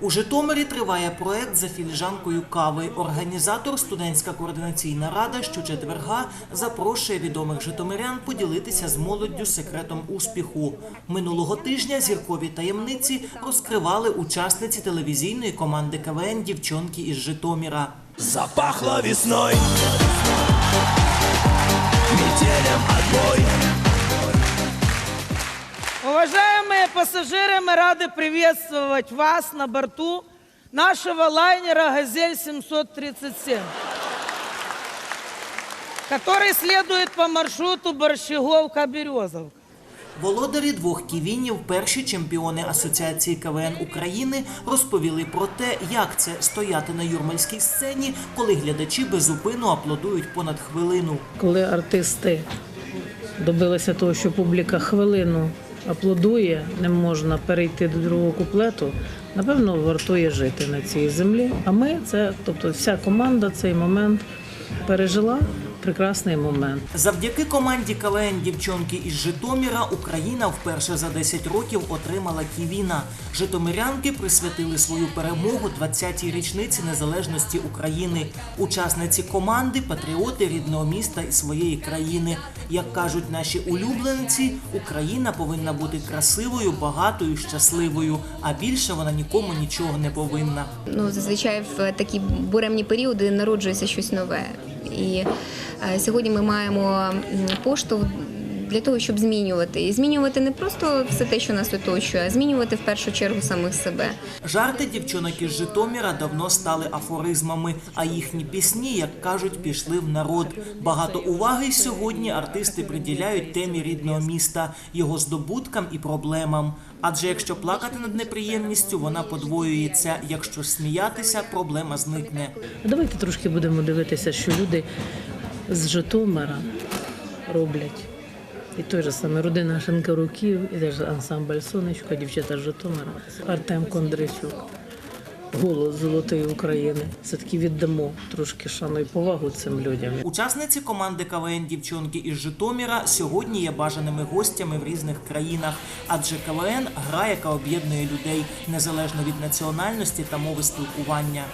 У Житомирі триває проект за філіжанкою кави. Організатор студентська координаційна рада щочетверга запрошує відомих житомирян поділитися з молоддю секретом успіху. Минулого тижня зіркові таємниці розкривали учасниці телевізійної команди КВН Дівчонки із Житомира. Запахло весной Метелем отбой Уважаемые пассажиры, мы рады приветствовать вас на борту нашего лайнера «Газель-737», который следует по маршруту Борщеговка-Березовка. Володарі двох ківінів, перші чемпіони Асоціації КВН України, розповіли про те, як це стояти на юрмальській сцені, коли глядачі безупину аплодують понад хвилину. коли артисти добилися того, що публіка хвилину аплодує, не можна перейти до другого куплету. Напевно, вартує жити на цій землі. А ми це, тобто, вся команда цей момент пережила прекрасний момент. Завдяки команді КВН Дівчонки із Житомира Україна вперше за 10 років отримала ківіна. Житомирянки присвятили свою перемогу 20-й річниці незалежності України. Учасниці команди патріоти рідного міста і своєї країни. Як кажуть наші улюбленці, Україна повинна бути красивою, багатою, щасливою, а більше вона нікому нічого не повинна. Ну, зазвичай в такі буремні періоди народжується щось нове. І е, сьогодні ми маємо пошту. Для того, щоб змінювати. І змінювати не просто все те, що нас оточує, а змінювати в першу чергу самих себе. Жарти дівчонок із Житомира давно стали афоризмами, а їхні пісні, як кажуть, пішли в народ. Багато уваги сьогодні артисти приділяють темі рідного міста, його здобуткам і проблемам. Адже якщо плакати над неприємністю, вона подвоюється. Якщо ж сміятися, проблема зникне. Давайте трошки будемо дивитися, що люди з Житомира роблять. І той же саме родина Шенкаруків, і теж ансамбль Сонечко, дівчата Житомира, Артем Кондрачук, голос Золотої України. Все-таки віддамо трошки шану і повагу цим людям. Учасниці команди КВН Дівчонки із Житомира сьогодні є бажаними гостями в різних країнах, адже КВН гра, яка об'єднує людей незалежно від національності та мови спілкування.